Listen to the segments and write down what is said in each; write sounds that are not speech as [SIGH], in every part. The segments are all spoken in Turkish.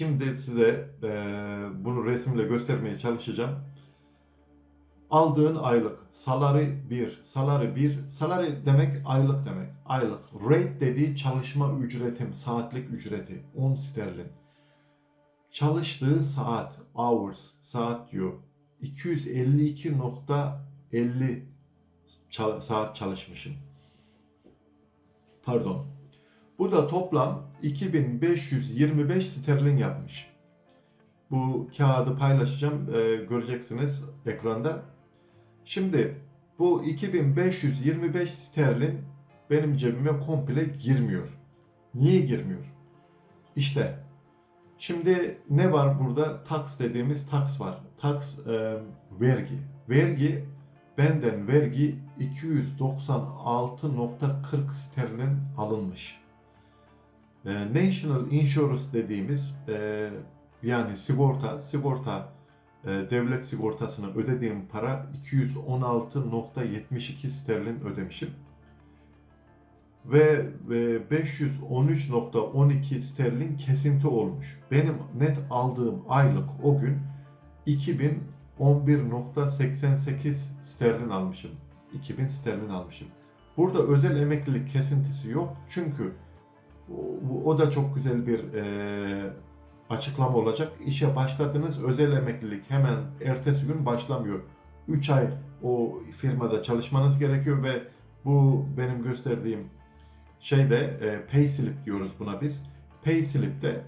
Şimdi size e, bunu resimle göstermeye çalışacağım. Aldığın aylık, salary 1, salary 1, salary demek aylık demek, aylık. Rate dediği çalışma ücretim, saatlik ücreti, 10 sterlin. Çalıştığı saat, hours, saat diyor. 252.50 çal- saat çalışmışım. Pardon. Bu da toplam 2525 sterlin yapmış. Bu kağıdı paylaşacağım, e, göreceksiniz ekranda. Şimdi bu 2525 sterlin benim cebime komple girmiyor. Niye girmiyor? İşte şimdi ne var burada? Tax dediğimiz tax var. Tax e, vergi. Vergi benden vergi 296.40 sterlin alınmış. E, National Insurance dediğimiz e, yani sigorta, sigorta e, devlet sigortasını ödediğim para 216.72 sterlin ödemişim. Ve e, 513.12 sterlin kesinti olmuş. Benim net aldığım aylık o gün 2011.88 sterlin almışım. 2000 sterlin almışım. Burada özel emeklilik kesintisi yok. Çünkü o, da çok güzel bir e, açıklama olacak. İşe başladınız özel emeklilik hemen ertesi gün başlamıyor. 3 ay o firmada çalışmanız gerekiyor ve bu benim gösterdiğim şeyde e, pay slip diyoruz buna biz. Pay slip'te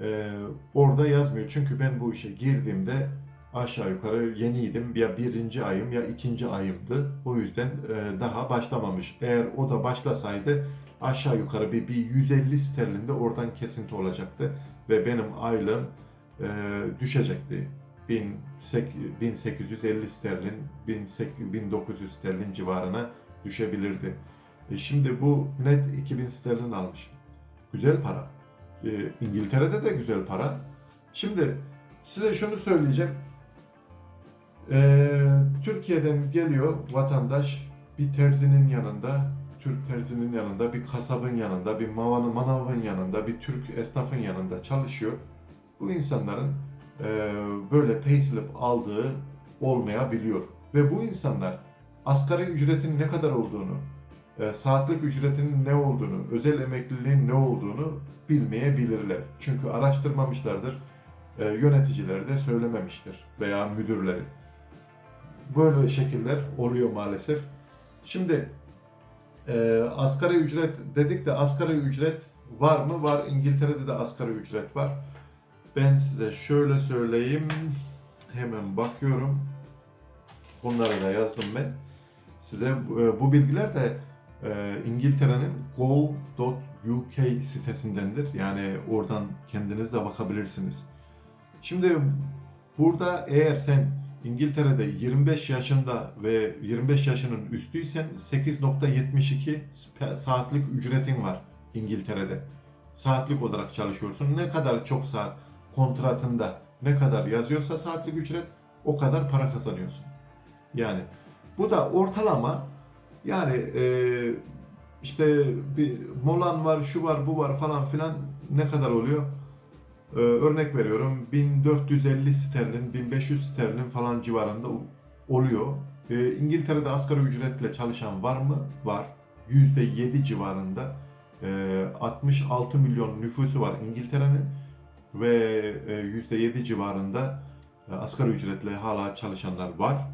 e, orada yazmıyor. Çünkü ben bu işe girdiğimde aşağı yukarı yeniydim. Ya birinci ayım ya ikinci ayımdı. O yüzden e, daha başlamamış. Eğer o da başlasaydı aşağı yukarı bir, bir 150 sterlin de oradan kesinti olacaktı. Ve benim aylığım e, düşecekti. 1800 1850 sterlin, 1800 1900 sterlin civarına düşebilirdi. E şimdi bu net 2000 sterlin almışım. Güzel para. E, İngiltere'de de güzel para. Şimdi size şunu söyleyeceğim. E, Türkiye'den geliyor vatandaş bir terzinin yanında, Türk terzinin yanında, bir kasabın yanında, bir mavanın, manavın yanında, bir Türk esnafın yanında çalışıyor. Bu insanların e, böyle payslip aldığı olmayabiliyor. Ve bu insanlar asgari ücretin ne kadar olduğunu, e, saatlik ücretinin ne olduğunu, özel emekliliğin ne olduğunu bilmeyebilirler. Çünkü araştırmamışlardır, e, yöneticileri de söylememiştir veya müdürleri. Böyle şekiller oluyor maalesef. Şimdi e, asgari ücret dedik de asgari ücret var mı? Var. İngiltere'de de asgari ücret var. Ben size şöyle söyleyeyim. Hemen bakıyorum. Bunları da yazdım ben. Size bu, bu bilgiler de e, İngiltere'nin gov.uk sitesindendir. Yani oradan kendiniz de bakabilirsiniz. Şimdi burada eğer sen İngiltere'de 25 yaşında ve 25 yaşının üstüysen 8.72 spe- saatlik ücretin var İngiltere'de. Saatlik olarak çalışıyorsun. Ne kadar çok saat kontratında ne kadar yazıyorsa saatlik ücret o kadar para kazanıyorsun. Yani bu da ortalama yani e, işte bir molan var, şu var, bu var falan filan ne kadar oluyor? Ee, örnek veriyorum 1450 sterlin, 1500 sterlin falan civarında oluyor. Ee, İngiltere'de asgari ücretle çalışan var mı? Var. %7 civarında. Ee, 66 milyon nüfusu var İngiltere'nin ve e, %7 civarında e, asgari ücretle hala çalışanlar var.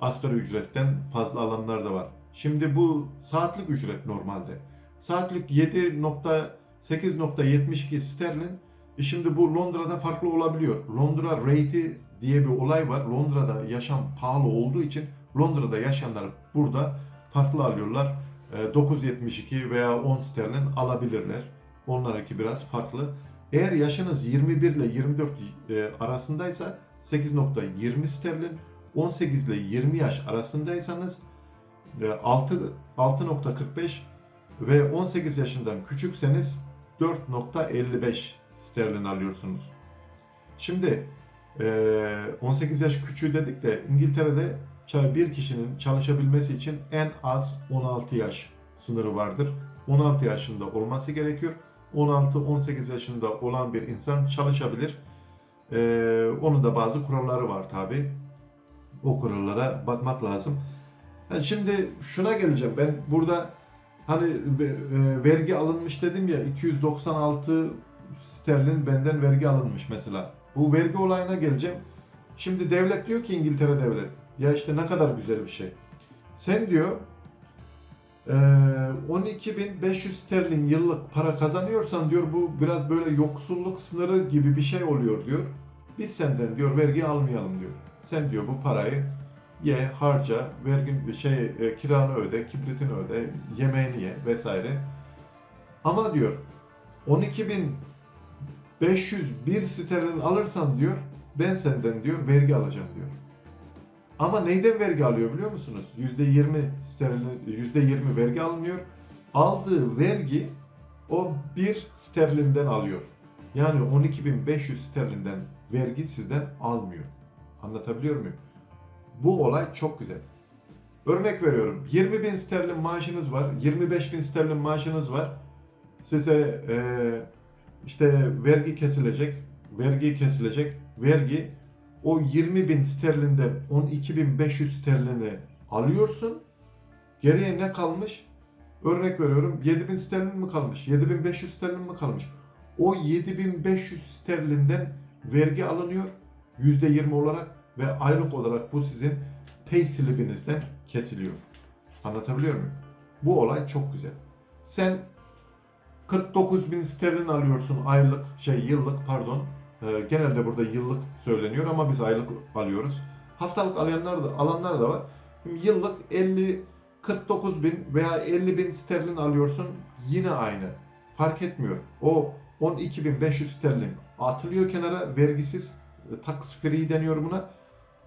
Asgari ücretten fazla alanlar da var. Şimdi bu saatlik ücret normalde. Saatlik 7.8.72 sterlin e şimdi bu Londra'da farklı olabiliyor. Londra rate'i diye bir olay var. Londra'da yaşam pahalı olduğu için Londra'da yaşayanlar burada farklı alıyorlar. E, 9.72 veya 10 sterlin alabilirler. Onlarınki biraz farklı. Eğer yaşınız 21 ile 24 e, arasındaysa 8.20 sterlin, 18 ile 20 yaş arasındaysanız e, 6 6.45 ve 18 yaşından küçükseniz 4.55 sterlin alıyorsunuz. Şimdi e, 18 yaş küçüğü dedik de İngiltere'de bir kişinin çalışabilmesi için en az 16 yaş sınırı vardır. 16 yaşında olması gerekiyor. 16-18 yaşında olan bir insan çalışabilir. Ee, onun da bazı kuralları var tabi. O kurallara bakmak lazım. Yani şimdi şuna geleceğim. Ben burada hani e, vergi alınmış dedim ya 296 sterlin benden vergi alınmış mesela. Bu vergi olayına geleceğim. Şimdi devlet diyor ki İngiltere devlet. Ya işte ne kadar güzel bir şey. Sen diyor eee, 12.500 sterlin yıllık para kazanıyorsan diyor bu biraz böyle yoksulluk sınırı gibi bir şey oluyor diyor. Biz senden diyor vergi almayalım diyor. Sen diyor bu parayı ye, harca, vergin şey e, kiranı öde, kibritini öde, yemeğini ye vesaire. Ama diyor 12.501 sterlin alırsan diyor ben senden diyor vergi alacağım diyor. Ama neyden vergi alıyor biliyor musunuz? %20 sterlin, %20 vergi alınıyor. Aldığı vergi o bir sterlinden alıyor. Yani 12.500 sterlinden vergi sizden almıyor. Anlatabiliyor muyum? Bu olay çok güzel. Örnek veriyorum. 20 bin sterlin maaşınız var. 25 bin sterlin maaşınız var. Size eee, işte vergi kesilecek. Vergi kesilecek. Vergi o 20 bin sterlinden 12.500 sterlini alıyorsun. Geriye ne kalmış? Örnek veriyorum 7000 sterlin mi kalmış? 7500 sterlin mi kalmış? O 7500 sterlinden vergi alınıyor %20 olarak ve aylık olarak bu sizin pay slibinizden kesiliyor. Anlatabiliyor muyum? Bu olay çok güzel. Sen 49 bin sterlin alıyorsun aylık, şey yıllık pardon. Ee, genelde burada yıllık söyleniyor ama biz aylık alıyoruz. Haftalık alanlar da, alanlar da var. Şimdi yıllık 50 49 bin veya 50 bin sterlin alıyorsun yine aynı. Fark etmiyor. O 12.500 sterlin atılıyor kenara vergisiz e, tax free deniyor buna.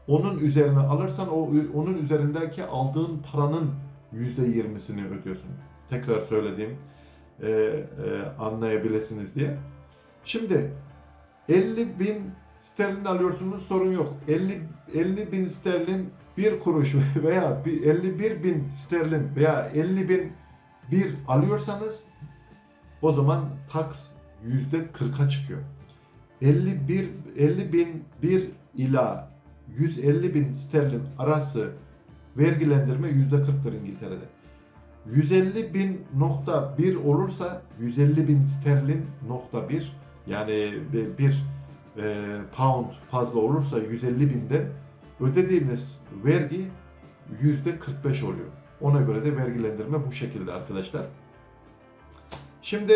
Onun üzerine alırsan o onun üzerindeki aldığın paranın %20'sini ödüyorsun. Tekrar söylediğim e, e, anlayabilirsiniz diye. Şimdi 50 bin sterlin alıyorsunuz sorun yok. 50 50 bin sterlin bir kuruş [LAUGHS] veya bir 51 bin sterlin veya 50 bin bir alıyorsanız o zaman tax yüzde 40'a çıkıyor. 51 50 bin bir ila 150 bin sterlin arası vergilendirme yüzde 40'tır İngiltere'de. 150 bin nokta bir olursa 150 bin sterlin nokta bir yani bir, e, pound fazla olursa 150 binde ödediğimiz vergi yüzde 45 oluyor. Ona göre de vergilendirme bu şekilde arkadaşlar. Şimdi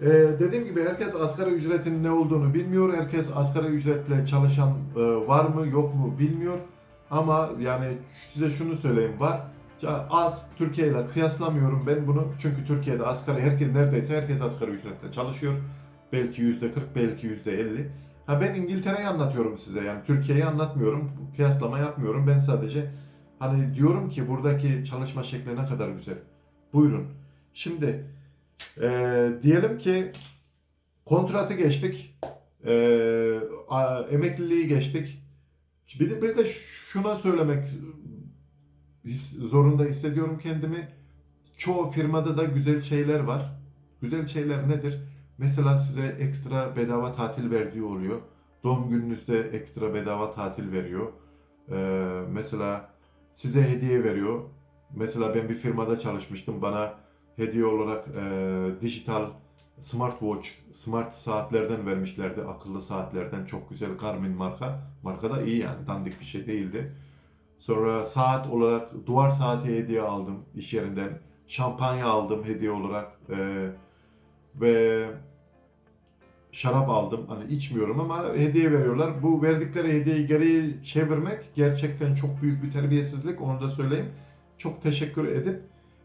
e, dediğim gibi herkes asgari ücretin ne olduğunu bilmiyor. Herkes asgari ücretle çalışan e, var mı yok mu bilmiyor. Ama yani size şunu söyleyeyim var. Az Türkiye ile kıyaslamıyorum ben bunu. Çünkü Türkiye'de asgari herkes neredeyse herkes asgari ücretle çalışıyor. Belki yüzde 40 belki yüzde 50. Ha ben İngiltere'yi anlatıyorum size yani Türkiye'yi anlatmıyorum. Kıyaslama yapmıyorum. Ben sadece hani diyorum ki buradaki çalışma şekli ne kadar güzel. Buyurun. Şimdi eee, diyelim ki kontratı geçtik. Eee, a- emekliliği geçtik. Bir de, bir de şuna söylemek zorunda hissediyorum kendimi. Çoğu firmada da güzel şeyler var. Güzel şeyler nedir? Mesela size ekstra bedava tatil verdiği oluyor. Doğum gününüzde ekstra bedava tatil veriyor. Ee, mesela size hediye veriyor. Mesela ben bir firmada çalışmıştım. Bana hediye olarak e, dijital smartwatch, smart saatlerden vermişlerdi. Akıllı saatlerden çok güzel Garmin marka. Marka da iyi yani dandik bir şey değildi. Sonra saat olarak duvar saati hediye aldım iş yerinden. Şampanya aldım hediye olarak. Ee, ve şarap aldım. Hani içmiyorum ama hediye veriyorlar. Bu verdikleri hediyeyi geri çevirmek gerçekten çok büyük bir terbiyesizlik. Onu da söyleyeyim. Çok teşekkür edip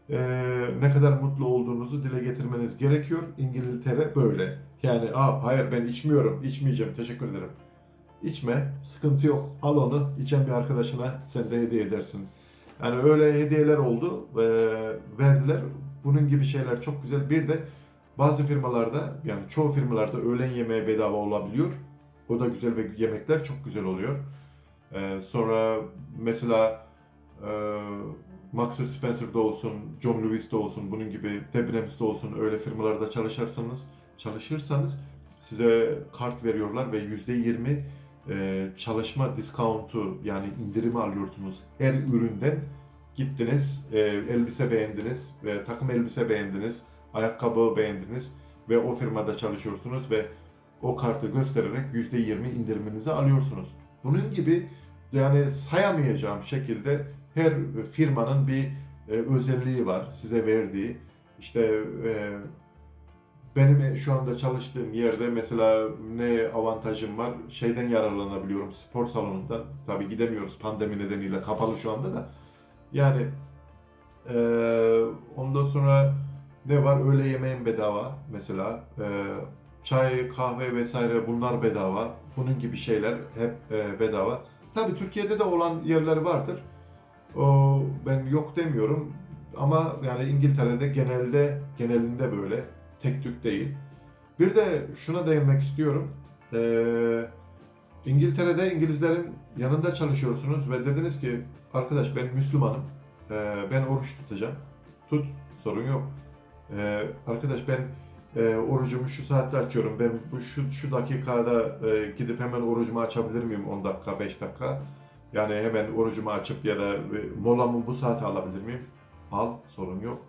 eee, ne kadar mutlu olduğunuzu dile getirmeniz gerekiyor. İngiltere böyle. Yani Aa, hayır ben içmiyorum, içmeyeceğim, teşekkür ederim. İçme, sıkıntı yok. Al onu, içen bir arkadaşına sen de hediye edersin. Yani öyle hediyeler oldu, eee, verdiler. Bunun gibi şeyler çok güzel. Bir de bazı firmalarda yani çoğu firmalarda öğlen yemeği bedava olabiliyor. O da güzel ve yemekler çok güzel oluyor. Ee, sonra mesela e, Marks Spencer'da olsun, John Lewis'te olsun, bunun gibi Debenhams'da olsun öyle firmalarda çalışırsanız, çalışırsanız size kart veriyorlar ve %20 e, çalışma discountu yani indirimi alıyorsunuz her üründen. Gittiniz, e, elbise beğendiniz, ve takım elbise beğendiniz, ayakkabı beğendiniz ve o firmada çalışıyorsunuz ve o kartı göstererek %20 indiriminizi alıyorsunuz. Bunun gibi yani sayamayacağım şekilde her firmanın bir e, özelliği var size verdiği. İşte e, benim şu anda çalıştığım yerde mesela ne avantajım var? Şeyden yararlanabiliyorum spor salonundan. Tabii gidemiyoruz pandemi nedeniyle kapalı şu anda da. Yani e, ondan sonra ne var? Öğle yemeğin bedava mesela. E, çay, kahve vesaire bunlar bedava. Bunun gibi şeyler hep e, bedava. Tabii Türkiye'de de olan yerler vardır. O ben yok demiyorum ama yani İngiltere'de genelde genelinde böyle tek tük değil. Bir de şuna değinmek istiyorum. Ee, İngiltere'de İngilizlerin yanında çalışıyorsunuz ve dediniz ki arkadaş ben Müslümanım. Ee, ben oruç tutacağım. Tut sorun yok. Ee, arkadaş ben e, orucumu şu saatte açıyorum. Ben bu şu şu dakikada e, gidip hemen orucumu açabilir miyim 10 dakika 5 dakika? Yani hemen orucumu açıp ya da e, molamı bu saate alabilir miyim? Al sorun yok.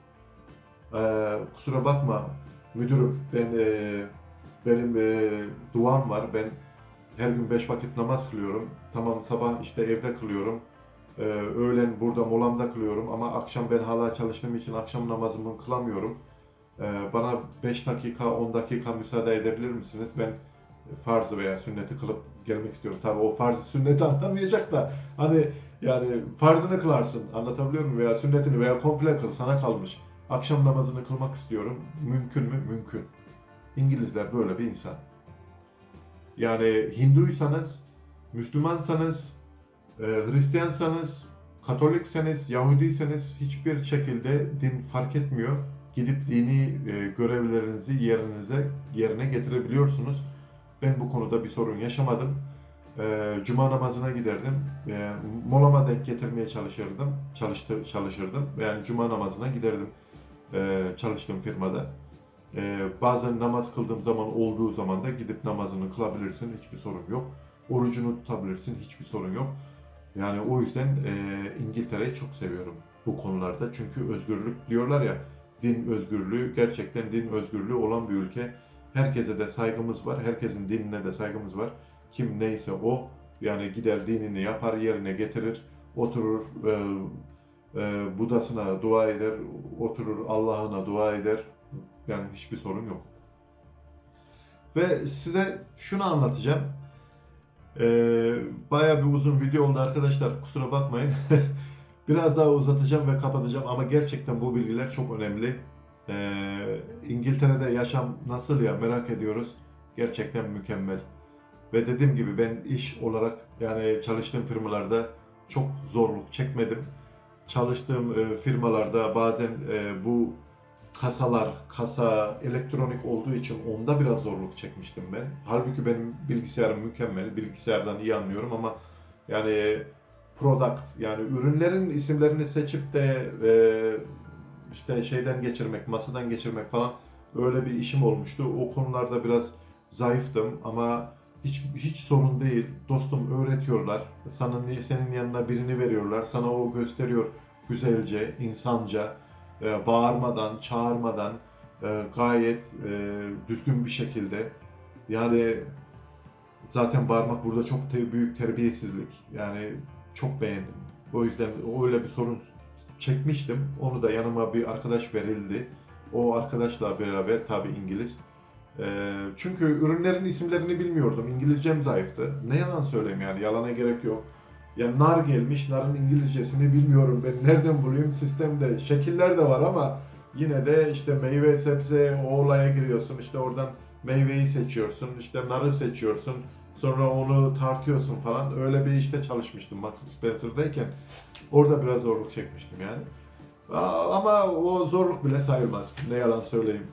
Ee, kusura bakma müdürüm ben e, benim e, duam var. Ben her gün 5 vakit namaz kılıyorum. Tamam sabah işte evde kılıyorum. Ee, öğlen burada molamda kılıyorum ama akşam ben hala çalıştığım için akşam namazımı kılamıyorum. Ee, bana 5 dakika 10 dakika müsaade edebilir misiniz? Ben farzı veya sünneti kılıp gelmek istiyorum. Tabii o farzı sünneti anlamayacak da hani yani farzını kılarsın anlatabiliyor muyum? Veya sünnetini veya komple kıl sana kalmış. Akşam namazını kılmak istiyorum. Mümkün mü? Mümkün. İngilizler böyle bir insan. Yani Hinduysanız, Müslümansanız, e, Hristiyansanız, Katolikseniz, Yahudiyseniz hiçbir şekilde din fark etmiyor. Gidip dini e, görevlerinizi yerinize yerine getirebiliyorsunuz. Ben bu konuda bir sorun yaşamadım. E, Cuma namazına giderdim. Molama denk getirmeye çalışırdım. Çalıştı, çalışırdım. Yani cuma namazına giderdim e, çalıştığım firmada. E, bazen namaz kıldığım zaman olduğu zaman da gidip namazını kılabilirsin. Hiçbir sorun yok. Orucunu tutabilirsin. Hiçbir sorun yok. Yani o yüzden e, İngiltere'yi çok seviyorum bu konularda. Çünkü özgürlük diyorlar ya din özgürlüğü gerçekten din özgürlüğü olan bir ülke. Herkese de saygımız var. Herkesin dinine de saygımız var. Kim neyse o yani gider dinini yapar yerine getirir. Oturur e, Budasına dua eder. Oturur Allah'ına dua eder. Yani hiçbir sorun yok. Ve size şunu anlatacağım. Ee, bayağı bir uzun video oldu arkadaşlar. Kusura bakmayın. [LAUGHS] Biraz daha uzatacağım ve kapatacağım ama gerçekten bu bilgiler çok önemli. Ee, İngiltere'de yaşam nasıl ya merak ediyoruz. Gerçekten mükemmel. Ve dediğim gibi ben iş olarak yani çalıştığım firmalarda çok zorluk çekmedim. Çalıştığım e, firmalarda bazen e, bu kasalar, kasa elektronik olduğu için onda biraz zorluk çekmiştim ben. Halbuki benim bilgisayarım mükemmel, bilgisayardan iyi anlıyorum ama yani product yani ürünlerin isimlerini seçip de e, işte şeyden geçirmek, masadan geçirmek falan öyle bir işim olmuştu. O konularda biraz zayıftım ama hiç hiç sorun değil. Dostum öğretiyorlar. Sana senin yanına birini veriyorlar. Sana o gösteriyor güzelce, insanca, e, bağırmadan, çağırmadan e, gayet e, düzgün bir şekilde. Yani zaten bağırmak burada çok te- büyük terbiyesizlik. Yani çok beğendim. O yüzden öyle bir sorun çekmiştim. Onu da yanıma bir arkadaş verildi. O arkadaşla beraber tabi İngiliz. Ee, çünkü ürünlerin isimlerini bilmiyordum. İngilizcem zayıftı. Ne yalan söyleyeyim yani yalana gerek yok. Ya nar gelmiş, narın İngilizcesini bilmiyorum ben nereden bulayım sistemde. Şekiller de var ama yine de işte meyve, sebze o olaya giriyorsun. İşte oradan meyveyi seçiyorsun, işte narı seçiyorsun. Sonra onu tartıyorsun falan. Öyle bir işte çalışmıştım Max Spencer'dayken. Orada biraz zorluk çekmiştim yani. Ama o zorluk bile sayılmaz. Ne yalan söyleyeyim.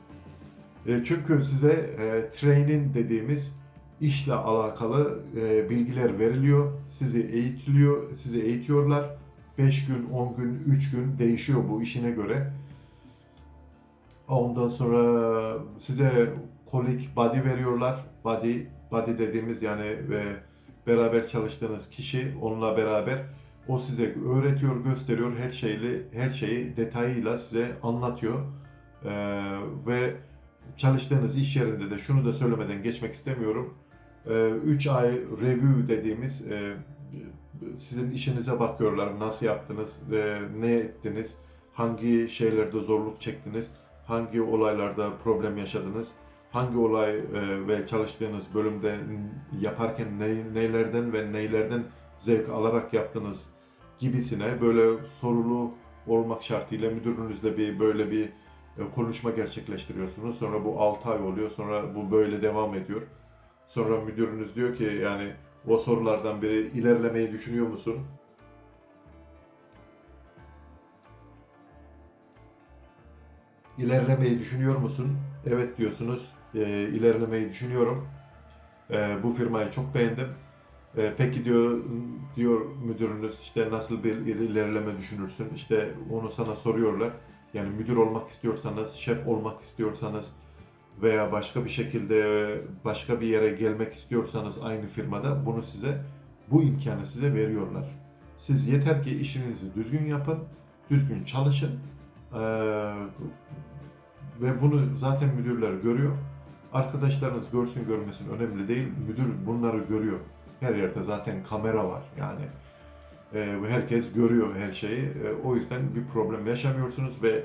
E, Çünkü size e, training dediğimiz işle alakalı e, bilgiler veriliyor. Sizi eğitiliyor, sizi eğitiyorlar. 5 gün, 10 gün, 3 gün değişiyor bu işine göre. Ondan sonra size kolik body veriyorlar. Body, body dediğimiz yani ve beraber çalıştığınız kişi onunla beraber o size öğretiyor, gösteriyor her şeyli her şeyi detayıyla size anlatıyor. Ee, ve çalıştığınız iş yerinde de şunu da söylemeden geçmek istemiyorum. 3 ay review dediğimiz e, sizin işinize bakıyorlar. Nasıl yaptınız, e, ne ettiniz, hangi şeylerde zorluk çektiniz, hangi olaylarda problem yaşadınız, hangi olay e, ve çalıştığınız bölümde yaparken ne, neylerden ve neylerden zevk alarak yaptınız gibisine böyle sorulu olmak şartıyla müdürünüzle bir böyle bir konuşma gerçekleştiriyorsunuz. Sonra bu 6 ay oluyor. Sonra bu böyle devam ediyor. Sonra müdürünüz diyor ki yani o sorulardan biri ilerlemeyi düşünüyor musun? İlerlemeyi düşünüyor musun? Evet diyorsunuz. E, ilerlemeyi düşünüyorum. E, bu firmayı çok beğendim. E, peki diyor diyor müdürünüz işte nasıl bir ilerleme düşünürsün? İşte onu sana soruyorlar. Yani müdür olmak istiyorsanız, şef olmak istiyorsanız veya başka bir şekilde başka bir yere gelmek istiyorsanız aynı firmada bunu size bu imkanı size veriyorlar. Siz yeter ki işinizi düzgün yapın, düzgün çalışın ee, ve bunu zaten müdürler görüyor. Arkadaşlarınız görsün görmesin önemli değil. Müdür bunları görüyor. Her yerde zaten kamera var yani. Ee, herkes görüyor her şeyi. Ee, o yüzden bir problem yaşamıyorsunuz ve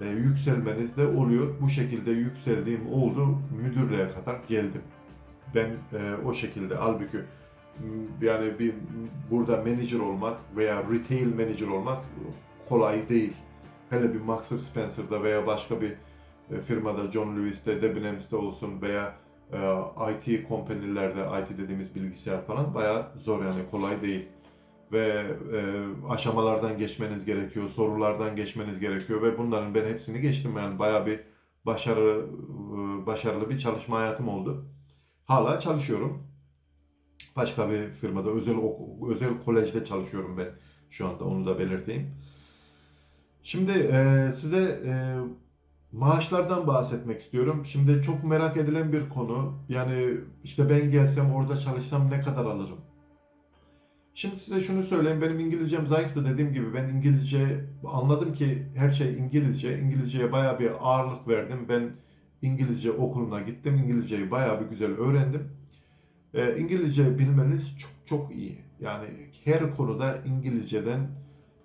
e, yükselmeniz de oluyor. Bu şekilde yükseldiğim oldu. Müdürlüğe kadar geldim. Ben e, o şekilde halbuki yani bir burada manager olmak veya retail manager olmak kolay değil. Hele bir Marks Spencer'da veya başka bir e, firmada John Lewis'te, Debenhams'te olsun veya IT kompanilerde, IT dediğimiz bilgisayar falan bayağı zor yani kolay değil ve e, aşamalardan geçmeniz gerekiyor, sorulardan geçmeniz gerekiyor ve bunların ben hepsini geçtim yani bayağı bir başarı e, başarılı bir çalışma hayatım oldu. Hala çalışıyorum. Başka bir firmada özel özel kolejde çalışıyorum ben şu anda onu da belirteyim. Şimdi e, size e, maaşlardan bahsetmek istiyorum. Şimdi çok merak edilen bir konu. Yani işte ben gelsem orada çalışsam ne kadar alırım? Şimdi size şunu söyleyeyim. Benim İngilizcem zayıftı dediğim gibi. Ben İngilizce anladım ki her şey İngilizce. İngilizceye bayağı bir ağırlık verdim. Ben İngilizce okuluna gittim. İngilizceyi bayağı bir güzel öğrendim. Ee, İngilizce bilmeniz çok çok iyi. Yani her konuda İngilizceden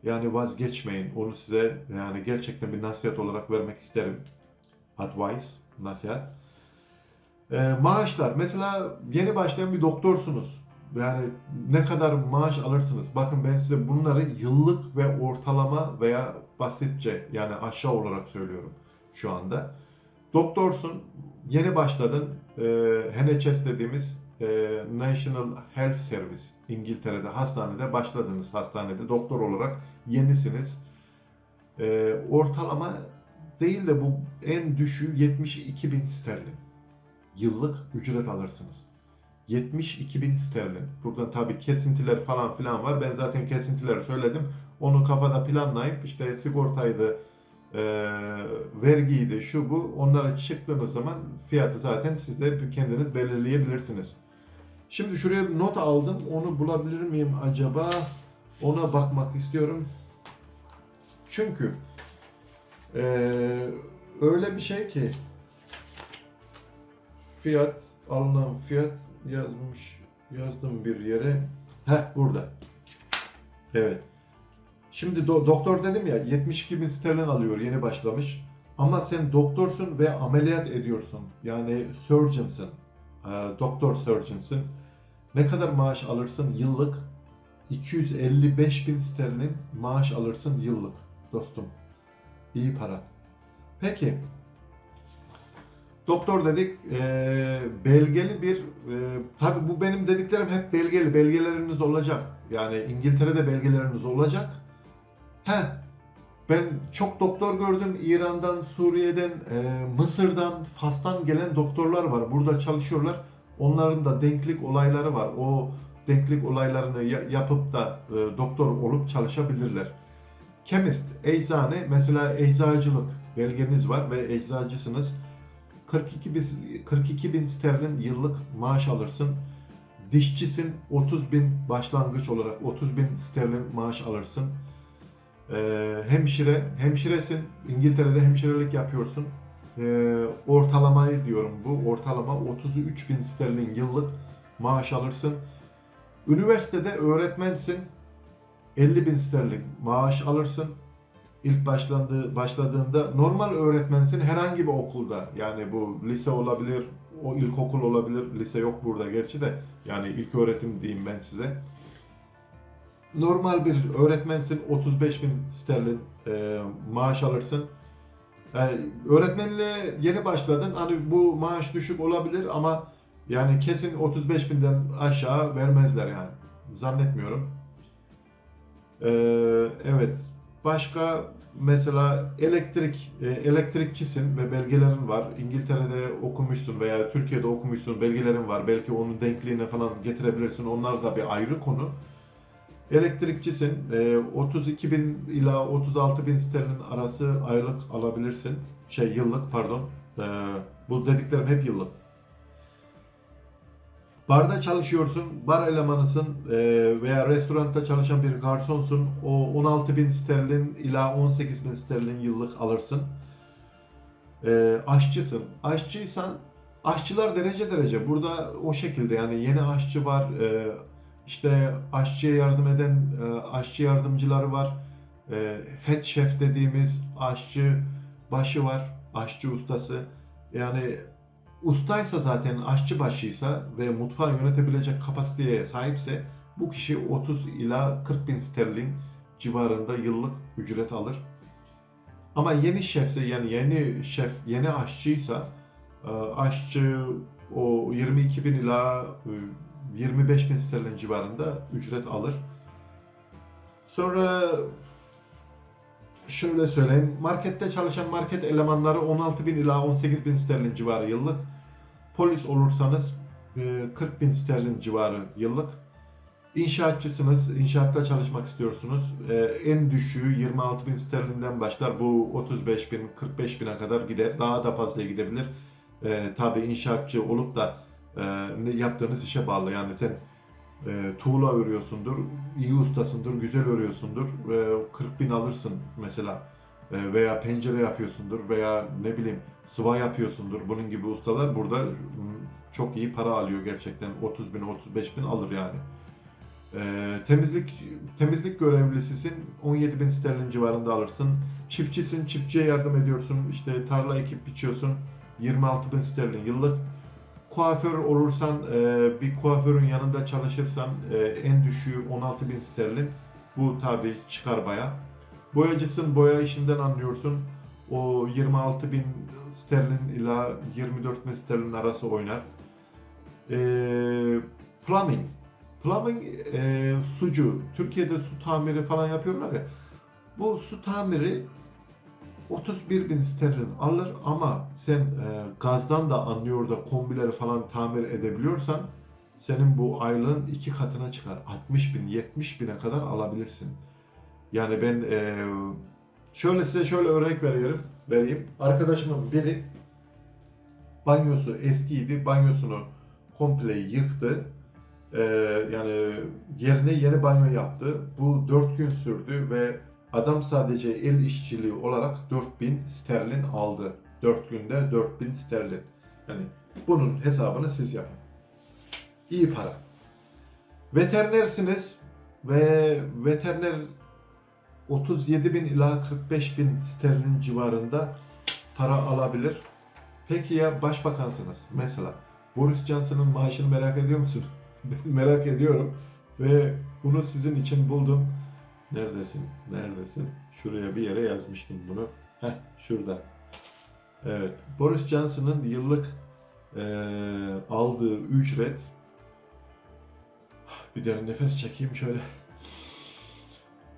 yani vazgeçmeyin. Onu size yani gerçekten bir nasihat olarak vermek isterim. Advice, nasihat. Ee, maaşlar. Mesela yeni başlayan bir doktorsunuz. Yani ne kadar maaş alırsınız? Bakın ben size bunları yıllık ve ortalama veya basitçe yani aşağı olarak söylüyorum şu anda. Doktorsun, yeni başladın. E, NHS dediğimiz e, National Health Service İngiltere'de hastanede başladınız hastanede doktor olarak yenisiniz. E, ortalama değil de bu en düşüğü 72 bin sterlin. Yıllık ücret alırsınız. 72 bin sterlin. Burada tabii kesintiler falan filan var. Ben zaten kesintileri söyledim. Onu kafada planlayıp işte sigortaydı, e, vergiydi, şu bu. Onlara çıktığınız zaman fiyatı zaten siz de kendiniz belirleyebilirsiniz. Şimdi şuraya bir not aldım. Onu bulabilir miyim acaba? Ona bakmak istiyorum. Çünkü e, öyle bir şey ki fiyat alınan fiyat yazmış yazdım bir yere. Heh burada. Evet. Şimdi do- doktor dedim ya 72 bin sterlin alıyor yeni başlamış. Ama sen doktorsun ve ameliyat ediyorsun. Yani surgeon'sın. Ee, doktor surgeon'sın. Ne kadar maaş alırsın yıllık? 255 bin sterlin maaş alırsın yıllık dostum. İyi para. Peki Doktor dedik, e, belgeli bir, e, tabi bu benim dediklerim hep belgeli, belgeleriniz olacak. Yani İngiltere'de belgeleriniz olacak. He, ben çok doktor gördüm İran'dan, Suriye'den, e, Mısır'dan, Fas'tan gelen doktorlar var. Burada çalışıyorlar. Onların da denklik olayları var. O denklik olaylarını ya- yapıp da e, doktor olup çalışabilirler. Chemist, eczane, mesela eczacılık belgeniz var ve eczacısınız. 42 bin, 42 bin sterlin yıllık maaş alırsın. Dişçisin 30 bin başlangıç olarak 30 bin sterlin maaş alırsın. Ee, hemşire, hemşiresin. İngiltere'de hemşirelik yapıyorsun. Ee, ortalamayı diyorum bu. Ortalama 33 bin sterlin yıllık maaş alırsın. Üniversitede öğretmensin. 50 bin sterlin maaş alırsın. İlk başlandığı, başladığında normal öğretmensin herhangi bir okulda. Yani bu lise olabilir, o ilkokul olabilir. Lise yok burada gerçi de. Yani ilk öğretim diyeyim ben size normal bir öğretmensin 35 bin sterlin e, maaş alırsın. Yani öğretmenliğe yeni başladın hani bu maaş düşük olabilir ama yani kesin 35 binden aşağı vermezler yani. Zannetmiyorum. E, evet. Başka mesela elektrik e, elektrikçisin ve belgelerin var. İngiltere'de okumuşsun veya Türkiye'de okumuşsun belgelerin var. Belki onun denkliğine falan getirebilirsin. Onlar da bir ayrı konu. Elektrikçisin. E, 32 bin ila 36 bin sterlin arası aylık alabilirsin. Şey yıllık pardon. E, bu dediklerim hep yıllık. Barda çalışıyorsun, bar elemanısın e, veya restoranda çalışan bir garsonsun. O 16 bin sterlin ila 18 bin sterlin yıllık alırsın. E, aşçısın. Aşçıysan aşçılar derece derece. Burada o şekilde yani yeni aşçı var. E, işte aşçıya yardım eden aşçı yardımcıları var. Head chef dediğimiz aşçı başı var. Aşçı ustası. Yani ustaysa zaten aşçı başıysa ve mutfağı yönetebilecek kapasiteye sahipse bu kişi 30 ila 40 bin sterlin civarında yıllık ücret alır. Ama yeni şefse yani yeni şef, yeni aşçıysa e, aşçı o 22 bin ila e, 25 bin sterlin civarında ücret alır. Sonra şöyle söyleyeyim. Markette çalışan market elemanları 16 bin ila 18 bin sterlin civarı yıllık. Polis olursanız e, 40 bin sterlin civarı yıllık. İnşaatçısınız, inşaatta çalışmak istiyorsunuz. E, En düşüğü 26 bin sterlinden başlar. Bu 35 bin, 45 bine kadar gider. Daha da fazla gidebilir. E, tabii inşaatçı olup da e, yaptığınız işe bağlı. Yani sen e, tuğla örüyorsundur, iyi ustasındır, güzel örüyorsundur. E, 40 bin alırsın mesela. E, veya pencere yapıyorsundur veya ne bileyim sıva yapıyorsundur. Bunun gibi ustalar burada çok iyi para alıyor gerçekten. 30 bin, 35 bin alır yani. E, temizlik temizlik görevlisisin 17 bin sterlin civarında alırsın. Çiftçisin, çiftçiye yardım ediyorsun. İşte tarla ekip biçiyorsun. 26 bin sterlin yıllık kuaför olursan, e, bir kuaförün yanında çalışırsan e, en düşüğü 16 bin sterlin. Bu tabi çıkar baya. Boyacısın, boya işinden anlıyorsun. O 26 bin sterlin ila 24 bin sterlin arası oynar. E, plumbing. Plumbing e, sucu. Türkiye'de su tamiri falan yapıyorlar ya. Bu su tamiri 31 bin sterlin alır ama sen e, gazdan da anlıyor da kombileri falan tamir edebiliyorsan senin bu aylığın iki katına çıkar. 60 bin, 70 bine kadar alabilirsin. Yani ben e, şöyle size şöyle örnek veriyorum, vereyim. Arkadaşımın biri banyosu eskiydi, banyosunu komple yıktı. E, yani yerine yeni banyo yaptı. Bu 4 gün sürdü ve Adam sadece el işçiliği olarak 4000 sterlin aldı. 4 günde 4000 sterlin. Yani bunun hesabını siz yapın. İyi para. Veterinersiniz ve veteriner 37 bin ila 45 bin sterlin civarında para alabilir. Peki ya başbakansınız mesela Boris Johnson'ın maaşını merak ediyor musun? [LAUGHS] Merak ediyorum ve bunu sizin için buldum. Neredesin? Neredesin? Şuraya bir yere yazmıştım bunu. Heh, şurada. Evet. Boris Johnson'ın yıllık eee, aldığı ücret bir derin nefes çekeyim şöyle.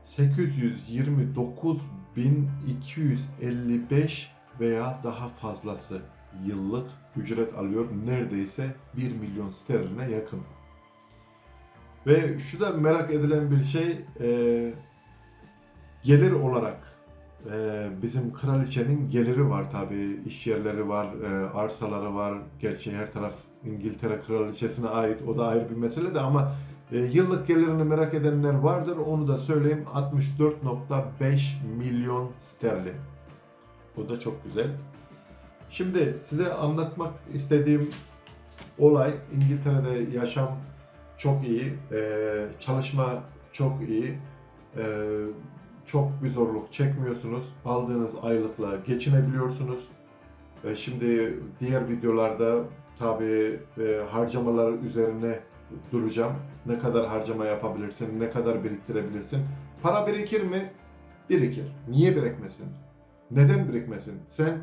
829.255 veya daha fazlası yıllık ücret alıyor. Neredeyse 1 milyon sterline yakın. Ve şu da merak edilen bir şey e, gelir olarak e, bizim kraliçenin geliri var tabi iş yerleri var, e, arsaları var. Gerçi her taraf İngiltere kraliçesine ait o da ayrı bir mesele de ama e, yıllık gelirini merak edenler vardır. Onu da söyleyeyim 64.5 milyon sterlin. Bu da çok güzel. Şimdi size anlatmak istediğim olay İngiltere'de yaşam çok iyi, e, çalışma çok iyi, e, çok bir zorluk çekmiyorsunuz, aldığınız aylıkla geçinebiliyorsunuz. E, şimdi diğer videolarda tabi e, harcamalar üzerine duracağım. Ne kadar harcama yapabilirsin, ne kadar biriktirebilirsin. Para birikir mi? Birikir. Niye birikmesin? Neden birikmesin? Sen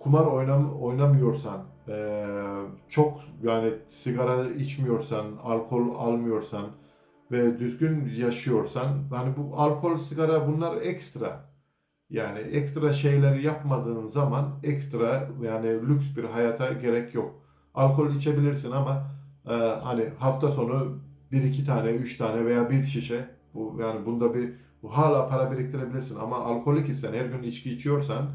kumar oynam oynamıyorsan, eee, çok yani sigara içmiyorsan, alkol almıyorsan ve düzgün yaşıyorsan, hani bu alkol, sigara bunlar ekstra. Yani ekstra şeyleri yapmadığın zaman ekstra yani lüks bir hayata gerek yok. Alkol içebilirsin ama eee, hani hafta sonu bir iki tane, üç tane veya bir şişe bu yani bunda bir bu hala para biriktirebilirsin ama alkolik isen her gün içki içiyorsan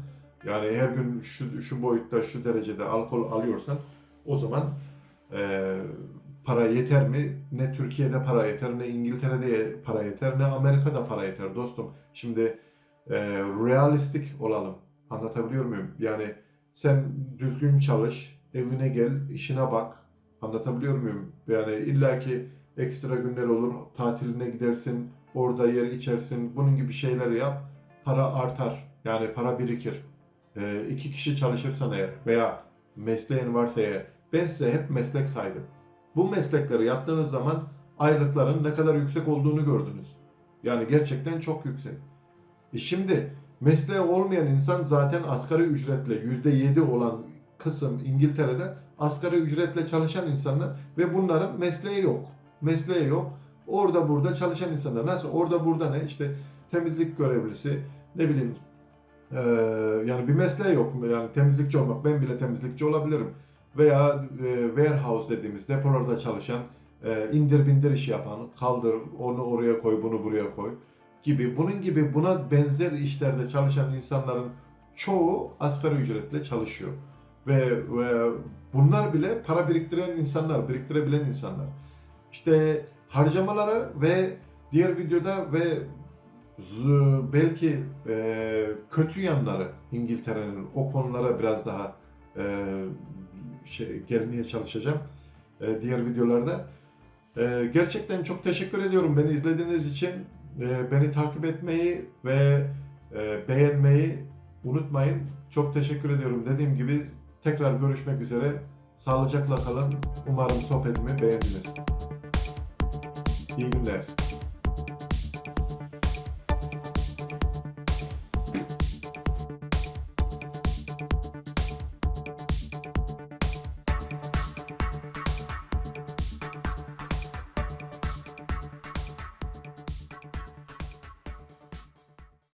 yani her gün şu, şu boyutta, şu derecede alkol alıyorsan o zaman eee, para yeter mi? Ne Türkiye'de para yeter, ne İngiltere'de para yeter, ne Amerika'da para yeter dostum. Şimdi eee realistik olalım. Anlatabiliyor muyum? Yani sen düzgün çalış, evine gel, işine bak. Anlatabiliyor muyum? Yani illaki ekstra günler olur, tatiline gidersin, orada yer içersin, bunun gibi şeyler yap. Para artar, yani para birikir e, iki kişi çalışırsan eğer veya mesleğin varsa eğer ben size hep meslek saydım. Bu meslekleri yaptığınız zaman aylıkların ne kadar yüksek olduğunu gördünüz. Yani gerçekten çok yüksek. E şimdi mesleği olmayan insan zaten asgari ücretle %7 olan kısım İngiltere'de asgari ücretle çalışan insanlar ve bunların mesleği yok. Mesleği yok. Orada burada çalışan insanlar. Nasıl? Orada burada ne? İşte temizlik görevlisi, ne bileyim ee, yani bir mesleği yok. Yani temizlikçi olmak. Ben bile temizlikçi olabilirim. Veya e, warehouse dediğimiz depolarda çalışan, e, indir bindir işi yapan, kaldır, onu oraya koy, bunu buraya koy gibi. Bunun gibi buna benzer işlerde çalışan insanların çoğu asgari ücretle çalışıyor. Ve, ve bunlar bile para biriktiren insanlar, biriktirebilen insanlar. İşte harcamaları ve diğer videoda ve belki e, kötü yanları İngiltere'nin o konulara biraz daha e, şey gelmeye çalışacağım e, diğer videolarda. E, gerçekten çok teşekkür ediyorum beni izlediğiniz için. E, beni takip etmeyi ve e, beğenmeyi unutmayın. Çok teşekkür ediyorum. Dediğim gibi tekrar görüşmek üzere. Sağlıcakla kalın. Umarım sohbetimi beğendiniz. İyi günler.